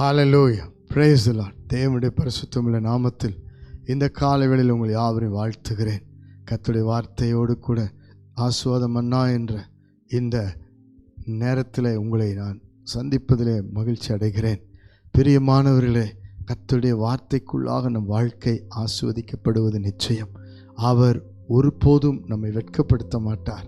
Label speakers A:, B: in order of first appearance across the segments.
A: Hallelujah praise தேவனுடைய பரிசுத்தமுள்ள நாமத்தில் இந்த காலவேளையில் உங்களை யாவரையும் வாழ்த்துகிறேன். கத்துடைய வார்த்தையோடு கூட ஆசுவாதம் அண்ணா என்ற இந்த நேரத்தில் உங்களை நான் சந்திப்பதிலே மகிழ்ச்சி அடைகிறேன். பிரியமானவர்களே கத்துடைய வார்த்தைக்குள்ளாக நம் வாழ்க்கை ஆஸ்வதிக்கப்படுவது நிச்சயம். அவர் ஒருபோதும் நம்மை வெட்கப்படுத்த மாட்டார்.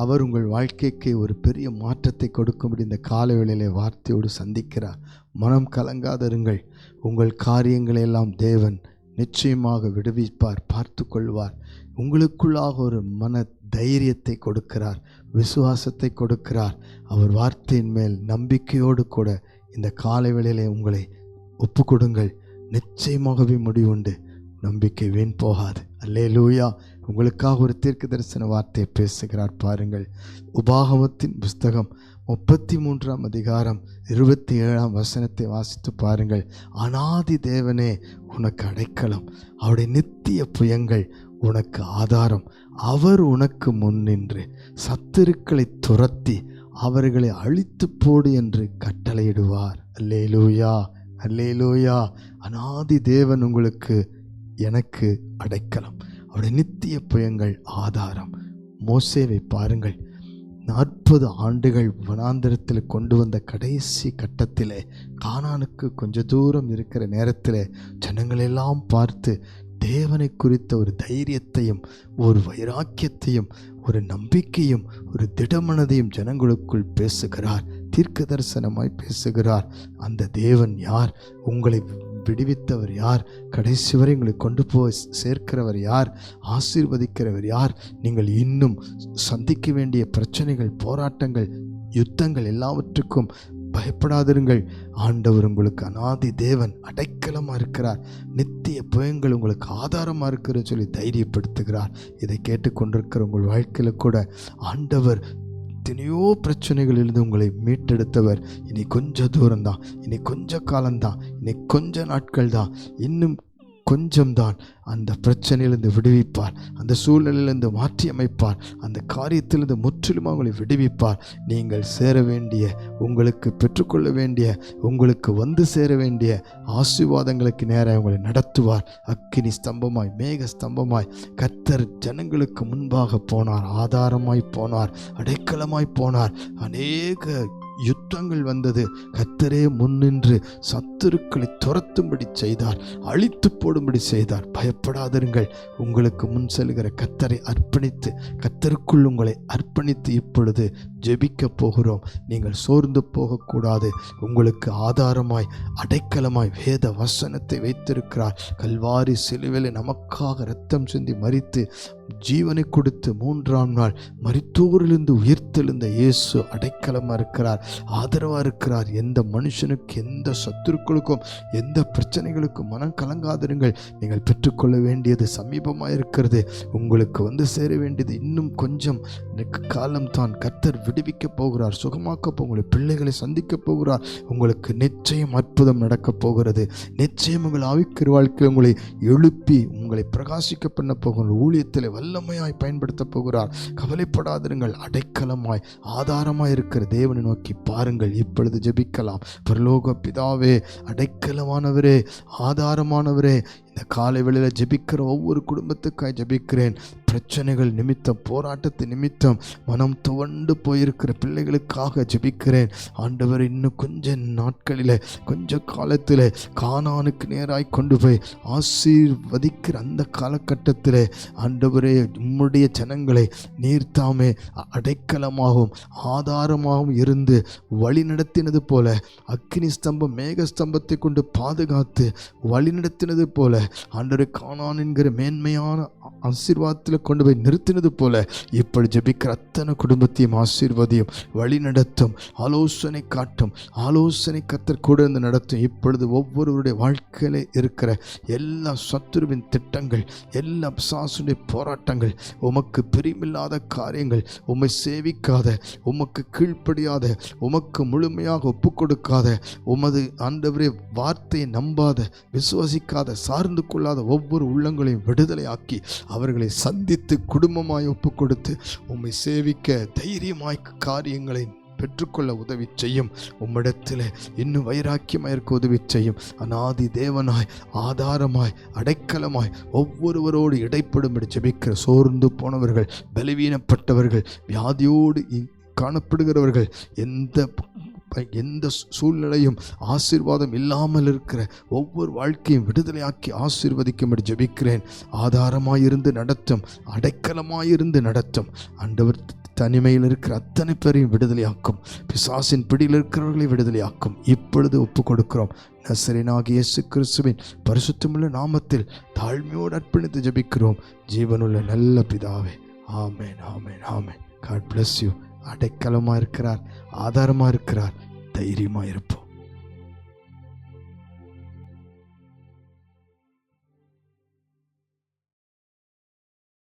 A: அவர் உங்கள் வாழ்க்கைக்கு ஒரு பெரிய மாற்றத்தை கொடுக்கும்படி இந்த காலவேளையிலே வார்த்தையோடு சந்திக்கிறார். மனம் கலங்காதருங்கள். உங்கள் காரியங்களை எல்லாம் தேவன் நிச்சயமாக விடுவிப்பார் பார்த்து கொள்வார் உங்களுக்குள்ளாக ஒரு மன தைரியத்தை கொடுக்கிறார் விசுவாசத்தை கொடுக்கிறார். அவர் வார்த்தையின் மேல் நம்பிக்கையோடு கூட இந்த காலை வேளையிலே உங்களை ஒப்பு கொடுங்கள் நிச்சயமாகவே முடிவுண்டு. நம்பிக்கை வீண் போகாது. அல்லே லூயா உங்களுக்காக ஒரு தீர்க்க தரிசன வார்த்தையை பேசுகிறார். பாருங்கள். உபாகமத்தின் புஸ்தகம் முப்பத்தி மூன்றாம் அதிகாரம் இருபத்தி ஏழாம் வசனத்தை வாசித்து பாருங்கள். அனாதி தேவனே உனக்கு அடைக்கலம். அவருடைய நித்திய புயங்கள் உனக்கு ஆதாரம். அவர் உனக்கு முன்னின்று சத்துருக்களை துரத்தி அவர்களை அழித்து போடு என்று கட்டளையிடுவார். அல்லேலூயா. அல்லேலூயா. அனாதி தேவன் உங்களுக்கு எனக்கு அடைக்கலம். அவருடைய நித்திய புயங்கள் ஆதாரம். மோசேவை பாருங்கள். நாற்பது ஆண்டுகள் வனாந்திரத்தில் கொண்டு வந்த கடைசி கட்டத்தில் கானானுக்கு கொஞ்ச தூரம் இருக்கிற நேரத்தில் ஜனங்களெல்லாம் பார்த்து தேவனை குறித்த ஒரு தைரியத்தையும் ஒரு வைராக்கியத்தையும் ஒரு நம்பிக்கையும் ஒரு திடமனதையும் ஜனங்களுக்குள் பேசுகிறார். தீர்க்க தரிசனமாய் பேசுகிறார். அந்த தேவன் யார்? உங்களை விடுவித்தவர் யார்? கடைசி வரை உங்களை கொண்டு போய் சேர்க்கிறவர் யார்? ஆசீர்வதிக்கிறவர் யார்? நீங்கள் இன்னும் சந்திக்க வேண்டிய பிரச்சனைகள் போராட்டங்கள் யுத்தங்கள் எல்லாவற்றுக்கும் பயப்படாதிருங்கள். ஆண்டவர் உங்களுக்கு அனாதி தேவன் அடைக்கலமாக இருக்கிறார். நித்திய புயங்கள் உங்களுக்கு ஆதாரமாக இருக்கிற சொல்லி தைரியப்படுத்துகிறார். இதை கேட்டுக்கொண்டிருக்கிற உங்கள் வாழ்க்கையில் கூட ஆண்டவர் எத்தனையோ பிரச்சனைகளிலிருந்து உங்களை மீட்டெடுத்தவர். இனி கொஞ்ச தூரம்தான் இனி கொஞ்ச காலம்தான் இனி கொஞ்ச நாட்கள் தான் இன்னும் கொஞ்சம்தான் அந்த பிரச்சனையிலிருந்து விடுவிப்பார் அந்த சூழ்நிலையிலிருந்து மாற்றி அமைப்பார் அந்த காரியத்திலிருந்து முற்றிலும் அவங்களை விடுவிப்பார். நீங்கள் சேர வேண்டிய உங்களுக்கு பெற்றுக்கொள்ள வேண்டிய உங்களுக்கு வந்து சேர வேண்டிய ஆசீர்வாதங்களுக்கு நேராக உங்களை நடத்துவார். அக்கினி ஸ்தம்பமாய் மேக ஸ்தம்பமாய் கத்தர் ஜனங்களுக்கு முன்பாக போனார் ஆதாரமாய் போனார் அடைக்கலமாய் போனார். அநேக யுத்தங்கள் வந்தது. கத்தரே முன்னின்று சத்துருக்களை துரத்தும்படி செய்தார் அழித்து போடும்படி செய்தார். பயப்படாதிருங்கள். உங்களுக்கு முன் செல்கிற கத்தரை அர்ப்பணித்து கத்தருக்குள் உங்களை அர்ப்பணித்து இப்பொழுது ஜெபிக்க போகிறோம். நீங்கள் சோர்ந்து போகக்கூடாது. உங்களுக்கு ஆதாரமாய் அடைக்கலமாய் வேத வசனத்தை வைத்திருக்கிறார். கல்வாரி சிலுவிலை நமக்காக ரத்தம் சிந்தி மறித்து ஜீவனை கொடுத்து மூன்றாம் நாள் மருத்துவரிலிருந்து உயிர்த்தெழுந்த இயேசு அடைக்கலமாக இருக்கிறார் ஆதரவாக இருக்கிறார். எந்த மனுஷனுக்கு எந்த சத்துருக்களுக்கும் எந்த பிரச்சனைகளுக்கும் மனம் கலங்காதிருங்கள். நீங்கள் பெற்றுக்கொள்ள வேண்டியது சமீபமாக இருக்கிறது. உங்களுக்கு வந்து சேர வேண்டியது இன்னும் கொஞ்சம். காலம்தான் கர்த்தர் விடுவிக்க போகிறார் சுகமாக்க உங்களுடைய பிள்ளைகளை சந்திக்க போகிறார். உங்களுக்கு நிச்சயம் அற்புதம் நடக்கப் போகிறது. நிச்சயம் உங்கள் ஆவிக்கிற வாழ்க்கை உங்களை எழுப்பி உங்களை பிரகாசிக்க பண்ண போகிற ஊழியத்தில் வல்லமையாய் பயன்படுத்த போகிறார். கவலைப்படாதிருங்கள் அடைக்கலமாய் ஆதாரமாய் இருக்கிற தேவனை நோக்கி பாருங்கள் இப்பொழுது ஜெபிக்கலாம். பரலோக பிதாவே அடைக்கலமானவரே ஆதாரமானவரே இந்த காலை வேளையில் ஜெபிக்கிற ஒவ்வொரு குடும்பத்துக்காய் ஜெபிக்கிறேன். பிரச்சனைகள் நிமித்தம் போராட்டத்து நிமித்தம் மனம் துவண்டு போயிருக்கிற பிள்ளைகளுக்காக ஜெபிக்கிறேன். ஆண்டவர் இன்னும் கொஞ்ச நாட்களில் கொஞ்ச காலத்தில் காணானுக்கு நேராய் கொண்டு போய் ஆசீர்வதிக்கிற அந்த காலகட்டத்தில் ஆண்டவரே உம்முடைய ஜனங்களை நீர்த்தாமே அடைக்கலமாகவும் ஆதாரமாகவும் இருந்து வழி நடத்தினது போல அக்னி ஸ்தம்பம் மேக ஸ்தம்பத்தை கொண்டு பாதுகாத்து வழி நடத்தினது போல ஆண்டவரை காணான் என்கிற மேன்மையான ஆசீர்வாதத்தில் கொண்டு போய் நிறுத்தினது போல இப்படி ஜெபிக்கிற அத்தனை குடும்பத்தையும் ஆசீர்வதியும் வழி நடத்தும் ஆலோசனை காட்டும் ஆலோசனை கத்தர் கூட இருந்து நடத்தும் இப்பொழுது ஒவ்வொருவருடைய வாழ்க்கையில் இருக்கிற எல்லா சத்துருவின் திட்டங்கள் எல்லா சாசுடைய போராட்டங்கள் உமக்கு பிரிமில்லாத காரியங்கள் உம்மை சேவிக்காத உமக்கு கீழ்ப்படியாத உமக்கு முழுமையாக ஒப்பு கொடுக்காத உமது ஆண்டவரே வார்த்தையை நம்பாத விசுவாசிக்காத சார்ந்து கொள்ளாத ஒவ்வொரு உள்ளங்களையும் விடுதலையாக்கி அவர்களை சந்தித்து குடும்பமாய் ஒப்பு கொடுத்து உம்மை சேவிக்க தைரியமாய் காரியங்களை பெற்றுக்கொள்ள உதவி செய்யும். உம்மிடத்தில் இன்னும் வைராக்கியமாக இருக்க உதவி செய்யும். அநாதி தேவனாய் ஆதாரமாய் அடைக்கலமாய் ஒவ்வொருவரோடு இடைப்படும்படி ஜெபிக்கிற சோர்ந்து போனவர்கள் பலவீனப்பட்டவர்கள் வியாதியோடு காணப்படுகிறவர்கள் எந்த எந்த சூழ்நிலையும் ஆசீர்வாதம் இல்லாமல் இருக்கிற ஒவ்வொரு வாழ்க்கையும் விடுதலையாக்கி ஆசீர்வதிக்கும்படி ஜபிக்கிறேன். ஆதாரமாயிருந்து நடத்தும் அடைக்கலமாயிருந்து நடத்தும். அண்டவர் தனிமையில் இருக்கிற அத்தனை பேரையும் விடுதலையாக்கும். பிசாசின் பிடியில் இருக்கிறவர்களை விடுதலையாக்கும். இப்பொழுது ஒப்பு கொடுக்கிறோம் நசரேனாகிய இயேசு கிறிஸ்துவின் பரிசுத்தமுள்ள நாமத்தில் தாழ்மையோடு அர்ப்பணித்து ஜபிக்கிறோம். ஜீவனுள்ள நல்ல பிதாவே. ஆமேன் ஆமேன் ஆமேன். காட் பிளஸ் யூ அடைக்கலமாக இருக்கிறார் ஆதாரமாக இருக்கிறார் தைரியமாக இருப்போம்